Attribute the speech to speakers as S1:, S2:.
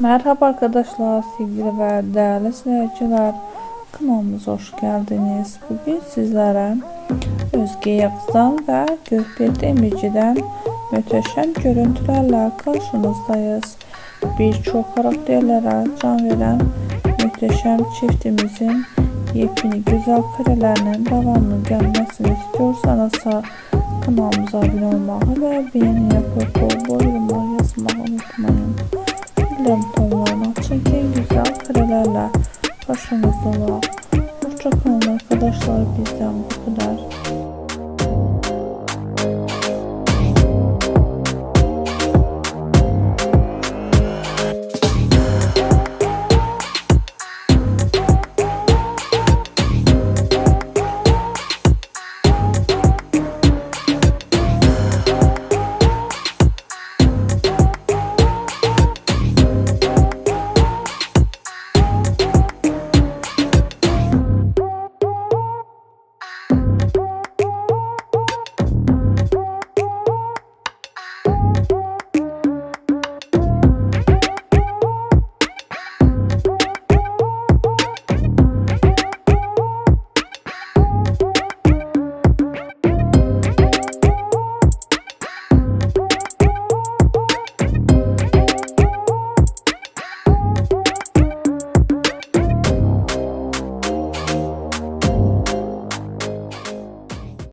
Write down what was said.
S1: Merhaba arkadaşlar, sevgili ve değerli seyirciler. Kanalımıza hoş geldiniz. Bugün sizlere Özge Yakız'dan ve Gökbet Demirci'den müteşem görüntülerle karşınızdayız. Birçok karakterlere can veren müteşem çiftimizin yepyeni güzel karelerinin devamlı gelmesini istiyorsanız kanalımıza abone olmayı ve beğeni yapıp bol bol yorumlar renk tonlarına çekin güzel karelerle başınızda olun. Hoşçakalın arkadaşlar bizden bu kadar.